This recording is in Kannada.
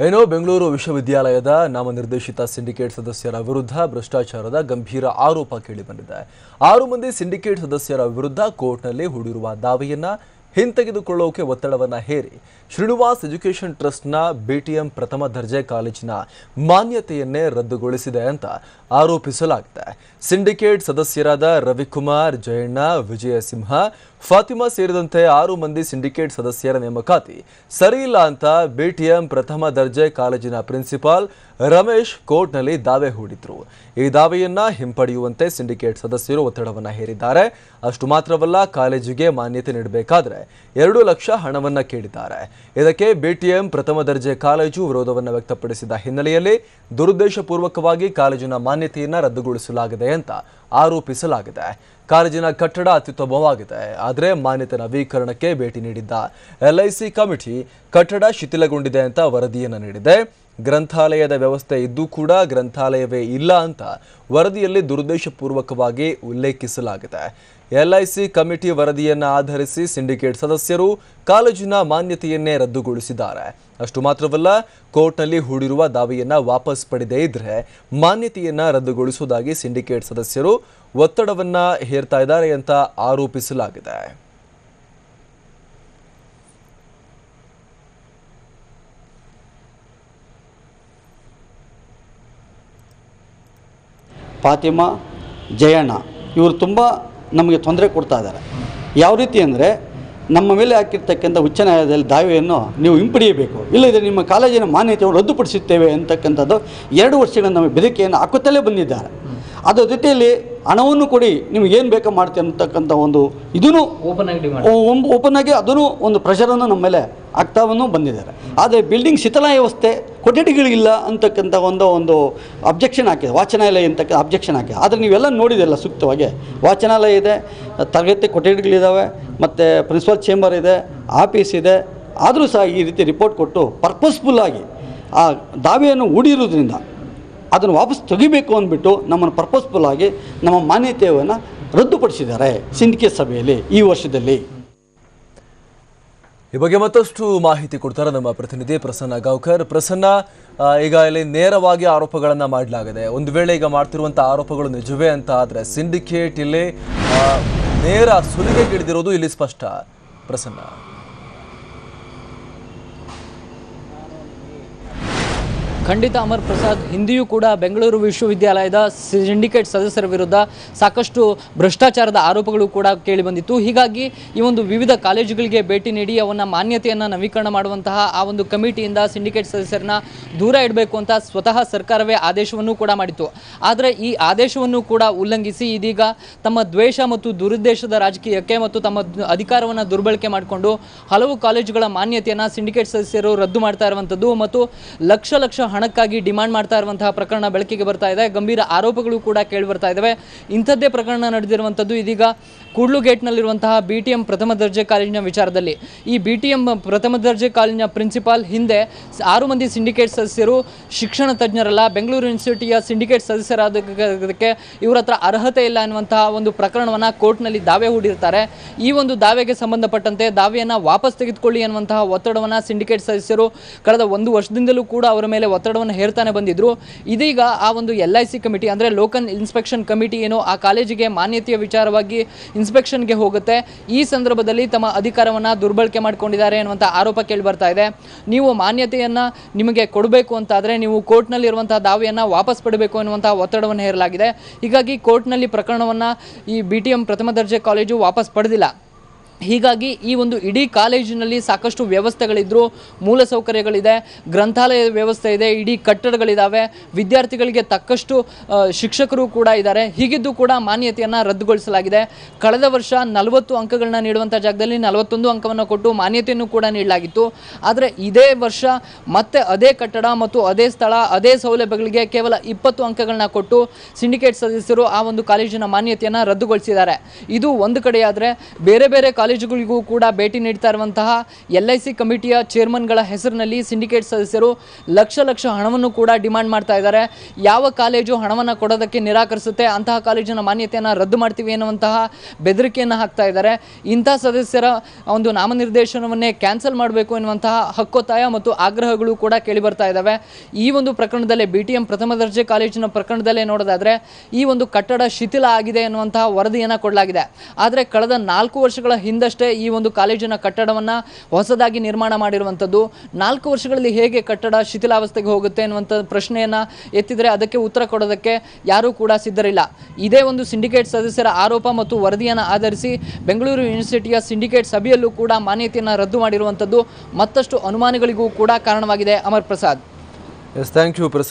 ಏನೋ ಬೆಂಗಳೂರು ವಿಶ್ವವಿದ್ಯಾಲಯದ ನಾಮನಿರ್ದೇಶಿತ ಸಿಂಡಿಕೇಟ್ ಸದಸ್ಯರ ವಿರುದ್ಧ ಭ್ರಷ್ಟಾಚಾರದ ಗಂಭೀರ ಆರೋಪ ಕೇಳಿಬಂದಿದೆ ಆರು ಮಂದಿ ಸಿಂಡಿಕೇಟ್ ಸದಸ್ಯರ ವಿರುದ್ಧ ಕೋರ್ಟ್ನಲ್ಲಿ ಹೂಡಿರುವ ದಾವೆಯನ್ನ ಹಿಂತೆಗೆದುಕೊಳ್ಳೋಕೆ ಒತ್ತಡವನ್ನು ಹೇರಿ ಶ್ರೀನಿವಾಸ್ ಎಜುಕೇಷನ್ ಟ್ರಸ್ಟ್ನ ಬಿಟಿಎಂ ಪ್ರಥಮ ದರ್ಜೆ ಕಾಲೇಜಿನ ಮಾನ್ಯತೆಯನ್ನೇ ರದ್ದುಗೊಳಿಸಿದೆ ಅಂತ ಆರೋಪಿಸಲಾಗಿದೆ. ಸಿಂಡಿಕೇಟ್ ಸದಸ್ಯರಾದ ರವಿಕುಮಾರ್, ಜಯಣ್ಣ ವಿಜಯಸಿಂಹ ಫಾತಿಮಾ ಸೇರಿದಂತೆ ಆರು ಮಂದಿ ಸಿಂಡಿಕೇಟ್ ಸದಸ್ಯರ ನೇಮಕಾತಿ. ಸರಿಯಿಲ್ಲ ಅಂತ ಬಿಟಿಎಂ ಪ್ರಥಮ ದರ್ಜೆ ಕಾಲೇಜಿನ ಪ್ರಿನ್ಸಿಪಾಲ್ ರಮೇಶ್ ಕೋರ್ಟ್ನಲ್ಲಿ ದಾವೆ ಹೂಡಿದ್ರು. ಈ ದಾವೆಯನ್ನ ಹಿಂಪಡೆಯುವಂತೆ ಸಿಂಡಿಕೇಟ್ ಸದಸ್ಯರು ಒತ್ತಡವನ್ನು ಹೇರಿದ್ದಾರೆ. ಅಷ್ಟು ಮಾತ್ರವಲ್ಲ, ಕಾಲೇಜಿಗೆ ಮಾನ್ಯತೆ ನೀಡಬೇಕಾದ್ರೆ ಎರಡು ಲಕ್ಷ ಹಣವನ್ನು ಕೇಳಿದ್ದಾರೆ. ಇದಕ್ಕೆ ಬಿಟಿಎಂ ಪ್ರಥಮ ದರ್ಜೆ ಕಾಲೇಜು ವಿರೋಧವನ್ನು ವ್ಯಕ್ತಪಡಿಸಿದ ಹಿನ್ನೆಲೆಯಲ್ಲಿ ದುರುದ್ದೇಶಪೂರ್ವಕವಾಗಿ ಕಾಲೇಜಿನ ಮಾನ್ಯತೆಯನ್ನು ರದ್ದುಗೊಳಿಸಲಾಗಿದೆ ಅಂತ ಆರೋಪಿಸಲಾಗಿದೆ. ಕಾಲೇಜಿನ ಕಟ್ಟಡ ಅತ್ಯುತ್ತಮವಾಗಿದೆ, ಆದರೆ ಮಾನ್ಯತೆ ನವೀಕರಣಕ್ಕೆ ಭೇಟಿ ನೀಡಿದ್ದ ಎಲ್ಐಸಿ ಕಮಿಟಿ ಕಟ್ಟಡ ಶಿಥಿಲಗೊಂಡಿದೆ ಅಂತ ವರದಿಯನ್ನು ನೀಡಿದೆ. ಗ್ರಂಥಾಲಯದ ವ್ಯವಸ್ಥೆ ಇದ್ದೂ ಕೂಡ ಗ್ರಂಥಾಲಯವೇ ಇಲ್ಲ ಅಂತ ವರದಿಯಲ್ಲಿ ದುರುದ್ದೇಶಪೂರ್ವಕವಾಗಿ ಉಲ್ಲೇಖಿಸಲಾಗಿದೆ. ಎಲ್ಐಸಿ ಕಮಿಟಿ ವರದಿಯನ್ನು ಆಧರಿಸಿ ಸಿಂಡಿಕೇಟ್ ಸದಸ್ಯರು ಕಾಲೇಜಿನ ಮಾನ್ಯತೆಯನ್ನೇ ರದ್ದುಗೊಳಿಸಿದ್ದಾರೆ. ಅಷ್ಟು ಮಾತ್ರವಲ್ಲ, ಕೋರ್ಟ್ನಲ್ಲಿ ಹೂಡಿರುವ ದಾವೆಯನ್ನ ವಾಪಸ್ ಪಡೆದೇ ಇದ್ರೆ ಮಾನ್ಯತೆಯನ್ನು ರದ್ದುಗೊಳಿಸುವುದಾಗಿ ಸಿಂಡಿಕೇಟ್ ಸದಸ್ಯರು ಒತ್ತಡವನ್ನ ಹೇರ್ತಾ ಇದ್ದಾರೆ ಅಂತ ಆರೋಪಿಸಲಾಗಿದೆ. ಫಾತಿಮಾ, ಜಯಣ್ಣ, ಇವರು ತುಂಬ ನಮಗೆ ತೊಂದರೆ ಕೊಡ್ತಾ ಇದ್ದಾರೆ. ಯಾವ ರೀತಿ ಅಂದರೆ ನಮ್ಮ ಮೇಲೆ ಹಾಕಿರ್ತಕ್ಕಂಥ ಉಚ್ಚ ನ್ಯಾಯಾಲಯದಲ್ಲಿ ದಾವೆಯನ್ನು ನೀವು ಹಿಂಪಡೆಯಬೇಕು. ಇಲ್ಲದೆ ನಿಮ್ಮ ಕಾಲೇಜಿನ ಮಾನ್ಯತೆಯನ್ನು ರದ್ದುಪಡಿಸುತ್ತೇವೆ ಅಂತಕ್ಕಂಥದ್ದು ಎರಡು ವರ್ಷಗಳ ನಮಗೆ ಬೆದರಿಕೆಯನ್ನು ಹಾಕುತ್ತಲೇ ಬಂದಿದ್ದಾರೆ. ಅದರ ಜೊತೆಯಲ್ಲಿ ಹಣವನ್ನು ಕೊಡಿ ನಿಮ್ಗೆ ಏನು ಬೇಕೋ ಮಾಡ್ತೀವಿ ಅಂತಕ್ಕಂಥ ಒಂದು ಇದೂ ಓಪನ್ ಆಗಿ ಓಪನ್ ಆಗಿ ಅದನ್ನು ಒಂದು ಪ್ರೆಷರನ್ನು ನಮ್ಮ ಮೇಲೆ ಆಗ್ತಾವನ್ನು ಬಂದಿದ್ದಾರೆ. ಆದರೆ ಬಿಲ್ಡಿಂಗ್ ಶಿಥಿಲ ವ್ಯವಸ್ಥೆ ಕೊಠಡಿಗಳಿಲ್ಲ ಅಂತಕ್ಕಂಥ ಒಂದು ಒಂದು ಅಬ್ಜೆಕ್ಷನ್ ಹಾಕಿದೆ. ವಾಚನಾಲಯ ಅಂತಕ್ಕ ಅಬ್ಜೆಕ್ಷನ್ ಹಾಕಿದೆ. ಆದರೆ ನೀವೆಲ್ಲ ನೋಡಿದೆಲ್ಲ ಸೂಕ್ತವಾಗಿ. ವಾಚನಾಲಯ ಇದೆ ತರಗತಿ ಕೊಠಡಿಗಳಿದ್ದಾವೆ ಮತ್ತು ಪ್ರಿನ್ಸಿಪಲ್ ಚೇಂಬರ್ ಇದೆ ಆಫೀಸ್ ಇದೆ. ಆದರೂ ಸಹ ಈ ರೀತಿ ರಿಪೋರ್ಟ್ ಕೊಟ್ಟು ಪರ್ಪಸ್ಫುಲ್ಲಾಗಿ ಆ ದಾವೆಯನ್ನು ಹೂಡಿರೋದ್ರಿಂದ ಅದನ್ನು ವಾಪಸ್ ತೆಗಿಬೇಕು ಅಂದ್ಬಿಟ್ಟು ನಮ್ಮನ್ನು ಪರ್ಪಸ್ಫುಲ್ ಆಗಿ ನಮ್ಮ ಮಾನ್ಯತೆಯನ್ನು ರದ್ದುಪಡಿಸಿದ್ದಾರೆ ಸಿಂಡಿಕೇಟ್ ಸಭೆಯಲ್ಲಿ ಈ ವರ್ಷದಲ್ಲಿ. ಈ ಬಗ್ಗೆ ಮತ್ತಷ್ಟು ಮಾಹಿತಿ ಕೊಡ್ತಾರೆ ನಮ್ಮ ಪ್ರತಿನಿಧಿ ಪ್ರಸನ್ನ ಗಾವ್ಕರ್. ಪ್ರಸನ್ನ ಈಗ ಇಲ್ಲಿ ನೇರವಾಗಿ ಆರೋಪಗಳನ್ನು ಮಾಡಲಾಗಿದೆ. ಒಂದು ವೇಳೆ ಈಗ ಮಾಡ್ತಿರುವಂಥ ಆರೋಪಗಳು ನಿಜವೇ ಅಂತ ಆದರೆ ಸಿಂಡಿಕೇಟ್ ಇಲ್ಲಿ ನೇರ ನೇರ ಸುಲಿಗೆಗಿಳಿದಿರೋದು ಇಲ್ಲಿ ಸ್ಪಷ್ಟ. ಪ್ರಸನ್ನ. ಖಂಡಿತ ಅಮರ್ ಪ್ರಸಾದ್ ಹಿಂದಿಯೂ ಕೂಡ ಬೆಂಗಳೂರು ವಿಶ್ವವಿದ್ಯಾಲಯದ ಸಿಂಡಿಕೇಟ್ ಸದಸ್ಯರ ವಿರುದ್ಧ ಸಾಕಷ್ಟು ಭ್ರಷ್ಟಾಚಾರದ ಆರೋಪಗಳು ಕೂಡ ಕೇಳಿ ಬಂದಿತ್ತು. ಹೀಗಾಗಿ ಈ ಒಂದು ವಿವಿಧ ಕಾಲೇಜುಗಳಿಗೆ ಭೇಟಿ ನೀಡಿ ಅವನ್ನ ಮಾನ್ಯತೆಯನ್ನು ನವೀಕರಣ ಮಾಡುವಂತಹ ಆ ಒಂದು ಕಮಿಟಿಯಿಂದ ಸಿಂಡಿಕೇಟ್ ಸದಸ್ಯರನ್ನ ದೂರ ಇಡಬೇಕು ಅಂತ ಸ್ವತಃ ಸರ್ಕಾರವೇ ಆದೇಶವನ್ನು ಕೂಡ ಮಾಡಿತ್ತು. ಆದರೆ ಈ ಆದೇಶವನ್ನು ಕೂಡ ಉಲ್ಲಂಘಿಸಿ ಇದೀಗ ತಮ್ಮ ದ್ವೇಷ ಮತ್ತು ದುರುದ್ದೇಶದ ರಾಜಕೀಯಕ್ಕೆ ಮತ್ತು ತಮ್ಮ ಅಧಿಕಾರವನ್ನು ದುರ್ಬಳಕೆ ಮಾಡಿಕೊಂಡು ಹಲವು ಕಾಲೇಜುಗಳ ಮಾನ್ಯತೆಯನ್ನು ಸಿಂಡಿಕೇಟ್ ಸದಸ್ಯರು ರದ್ದು ಮಾಡ್ತಾ ಇರುವಂಥದ್ದು ಮತ್ತು ಲಕ್ಷ ಲಕ್ಷ ಹಣಕ್ಕಾಗಿ ಡಿಮಾಂಡ್ ಮಾಡ್ತಾ ಇರುವಂತಹ ಪ್ರಕರಣ ಬೆಳಕಿಗೆ ಬರ್ತಾ ಇದೆ. ಗಂಭೀರ ಆರೋಪಗಳು ಕೂಡ ಕೇಳಿ ಬರ್ತಾ ಇದ್ದಾವೆ ಇಂಥದ್ದೇ ಪ್ರಕರಣ ನಡೆದಿರುವಂಥದ್ದು ಇದೀಗ ಕೂಡ್ಲು ಗೇಟ್ನಲ್ಲಿರುವಂತಹ ಬಿ ಟಿ ಎಂ ಪ್ರಥಮ ದರ್ಜೆ ಕಾಲೇಜಿನ ವಿಚಾರದಲ್ಲಿ. ಈ ಬಿ ಟಿ ಎಂ ಪ್ರಥಮ ದರ್ಜೆ ಕಾಲೇಜಿನ ಪ್ರಿನ್ಸಿಪಾಲ್ ಹಿಂದೆ ಆರು ಮಂದಿ ಸಿಂಡಿಕೇಟ್ ಸದಸ್ಯರು, ಶಿಕ್ಷಣ ತಜ್ಞರಲ್ಲ, ಬೆಂಗಳೂರು ಯೂನಿವರ್ಸಿಟಿಯ ಸಿಂಡಿಕೇಟ್ ಸದಸ್ಯರಾದಕ್ಕೆ ಇವರ ಹತ್ರ ಅರ್ಹತೆ ಇಲ್ಲ ಅನ್ನುವಂತಹ ಒಂದು ಪ್ರಕರಣವನ್ನು ಕೋರ್ಟ್ನಲ್ಲಿ ದಾವೆ ಹೂಡಿರ್ತಾರೆ. ಈ ಒಂದು ದಾವೆಗೆ ಸಂಬಂಧಪಟ್ಟಂತೆ ದಾವೆಯನ್ನು ವಾಪಸ್ ತೆಗೆದುಕೊಳ್ಳಿ ಅನ್ನುವಂತಹ ಒತ್ತಡವನ್ನು ಸಿಂಡಿಕೇಟ್ ಸದಸ್ಯರು ಕಳೆದ ಒಂದು ವರ್ಷದಿಂದಲೂ ಕೂಡ ಅವರ ಮೇಲೆ ಒತ್ತಡವನ್ನು ಹೇರ್ತಾನೆ ಬಂದಿದ್ರು. ಇದೀಗ ಆ ಒಂದು ಎಲ್ ಐ ಸಿ ಕಮಿಟಿ, ಅಂದರೆ ಲೋಕಲ್ ಇನ್ಸ್ಪೆಕ್ಷನ್ ಕಮಿಟಿ ಏನು ಆ ಕಾಲೇಜಿಗೆ ಮಾನ್ಯತೆಯ ವಿಚಾರವಾಗಿ ಇನ್ಸ್ಪೆಕ್ಷನ್ಗೆ ಹೋಗುತ್ತೆ. ಈ ಸಂದರ್ಭದಲ್ಲಿ ತಮ್ಮ ಅಧಿಕಾರವನ್ನು ದುರ್ಬಳಕೆ ಮಾಡಿಕೊಂಡಿದ್ದಾರೆ ಎನ್ನುವಂಥ ಆರೋಪ ಕೇಳಿ ಬರ್ತಾ ಇದೆ. ನೀವು ಮಾನ್ಯತೆಯನ್ನು ನಿಮಗೆ ಕೊಡಬೇಕು ಅಂತಾದರೆ ನೀವು ಕೋರ್ಟ್ನಲ್ಲಿರುವಂಥ ದಾವೆಯನ್ನು ವಾಪಸ್ ಪಡಬೇಕು ಎನ್ನುವಂಥ ಒತ್ತಡವನ್ನು ಹೇರಲಾಗಿದೆ. ಹೀಗಾಗಿ ಕೋರ್ಟ್ನಲ್ಲಿ ಪ್ರಕರಣವನ್ನು ಈ ಬಿ ಪ್ರಥಮ ದರ್ಜೆ ಕಾಲೇಜು ವಾಪಸ್ ಪಡೆದಿಲ್ಲ. ಹೀಗಾಗಿ ಈ ಒಂದು ಇಡೀ ಕಾಲೇಜಿನಲ್ಲಿ ಸಾಕಷ್ಟು ವ್ಯವಸ್ಥೆಗಳಿದ್ರು, ಮೂಲಸೌಕರ್ಯಗಳಿದೆ ಗ್ರಂಥಾಲಯ ವ್ಯವಸ್ಥೆ ಇದೆ, ಇಡೀ ಕಟ್ಟಡಗಳಿದ್ದಾವೆ ವಿದ್ಯಾರ್ಥಿಗಳಿಗೆ ತಕ್ಕಷ್ಟು ಶಿಕ್ಷಕರು ಕೂಡ ಇದ್ದಾರೆ ಹೀಗಿದ್ದು ಕೂಡ ಮಾನ್ಯತೆಯನ್ನು ರದ್ದುಗೊಳಿಸಲಾಗಿದೆ. ಕಳೆದ ವರ್ಷ ನಲವತ್ತು ಅಂಕಗಳನ್ನ ನೀಡುವಂಥ ಜಾಗದಲ್ಲಿ ನಲವತ್ತೊಂದು ಅಂಕವನ್ನು ಕೊಟ್ಟು ಮಾನ್ಯತೆಯನ್ನು ಕೂಡ ನೀಡಲಾಗಿತ್ತು. ಆದರೆ ಇದೇ ವರ್ಷ ಮತ್ತೆ ಅದೇ ಕಟ್ಟಡ ಮತ್ತು ಅದೇ ಸ್ಥಳ, ಅದೇ ಸೌಲಭ್ಯಗಳಿಗೆ ಕೇವಲ ಇಪ್ಪತ್ತು ಅಂಕಗಳನ್ನ ಕೊಟ್ಟು ಸಿಂಡಿಕೇಟ್ ಸದಸ್ಯರು ಆ ಒಂದು ಕಾಲೇಜಿನ ಮಾನ್ಯತೆಯನ್ನು ರದ್ದುಗೊಳಿಸಿದ್ದಾರೆ. ಇದು ಒಂದು ಕಡೆಯಾದರೆ ಬೇರೆ ಬೇರೆ ಕಾಲೇಜು ಕಾಲೇಜುಗಳಿಗೂ ಕೂಡ ಭೇಟಿ ನೀಡ್ತಾ ಇರುವಂತಹ ಎಲ್ ಐ ಸಿ ಕಮಿಟಿಯ ಚೇರ್ಮನ್ಗಳ ಹೆಸರಿನಲ್ಲಿ ಸಿಂಡಿಕೇಟ್ ಸದಸ್ಯರು ಲಕ್ಷ ಲಕ್ಷ ಹಣವನ್ನು ಕೂಡ ಡಿಮ್ಯಾಂಡ್ ಮಾಡ್ತಾ ಇದ್ದಾರೆ. ಯಾವ ಕಾಲೇಜು ಹಣವನ್ನು ಕೊಡೋದಕ್ಕೆ ನಿರಾಕರಿಸುತ್ತೆ? ಅಂತಹ ಕಾಲೇಜಿನ ಮಾನ್ಯತೆಯನ್ನು ರದ್ದು ಮಾಡ್ತೀವಿ ಎನ್ನುವಂತಹ ಬೆದರಿಕೆಯನ್ನು ಹಾಕ್ತಾ ಇದ್ದಾರೆ. ಇಂಥ ಸದಸ್ಯರ ಒಂದು ನಾಮನಿರ್ದೇಶನವನ್ನೇ ಕ್ಯಾನ್ಸಲ್ ಮಾಡಬೇಕು ಎನ್ನುವಂತಹ ಹಕ್ಕೊತ್ತಾಯ ಮತ್ತು ಆಗ್ರಹಗಳು ಕೂಡ ಕೇಳಿ ಬರ್ತಾ ಇದ್ದಾವೆ. ಈ ಒಂದು ಪ್ರಕರಣದಲ್ಲೇ ಬಿ ಟಿ ಎಂ ಪ್ರಥಮ ದರ್ಜೆ ಕಾಲೇಜಿನ ಪ್ರಕರಣದಲ್ಲೇ ನೋಡೋದಾದರೆ ಈ ಒಂದು ಕಟ್ಟಡ ಶಿಥಿಲ ಆಗಿದೆ ಎನ್ನುವಂತಹ ವರದಿಯನ್ನು ಕೊಡಲಾಗಿದೆ. ಆದರೆ ಕಳೆದ ನಾಲ್ಕು ವರ್ಷಗಳ ಹಿಂದಷ್ಟೇ ಈ ಒಂದು ಕಾಲೇಜಿನ ಕಟ್ಟಡವನ್ನು ಹೊಸದಾಗಿ ನಿರ್ಮಾಣ ಮಾಡಿರುವಂಥದ್ದು. ನಾಲ್ಕು ವರ್ಷಗಳಲ್ಲಿ ಹೇಗೆ ಕಟ್ಟಡ ಶಿಥಿಲಾವಸ್ಥೆಗೆ ಹೋಗುತ್ತೆ ಅನ್ನುವಂಥ ಪ್ರಶ್ನೆಯನ್ನು ಎತ್ತಿದರೆ ಅದಕ್ಕೆ ಉತ್ತರ ಕೊಡೋದಕ್ಕೆ ಯಾರೂ ಕೂಡ ಸಿದ್ಧರಿಲ್ಲ. ಇದೇ ಒಂದು ಸಿಂಡಿಕೇಟ್ ಸದಸ್ಯರ ಆರೋಪ ಮತ್ತು ವರದಿಯನ್ನು ಆಧರಿಸಿ ಬೆಂಗಳೂರು ಯೂನಿವರ್ಸಿಟಿಯ ಸಿಂಡಿಕೇಟ್ ಸಭೆಯಲ್ಲೂ ಕೂಡ ಮಾನ್ಯತೆಯನ್ನು ರದ್ದು ಮಾಡಿರುವಂಥದ್ದು ಮತ್ತಷ್ಟು ಅನುಮಾನಗಳಿಗೂ ಕೂಡ ಕಾರಣವಾಗಿದೆ. Amar Prasad. Yes thank you Prasad.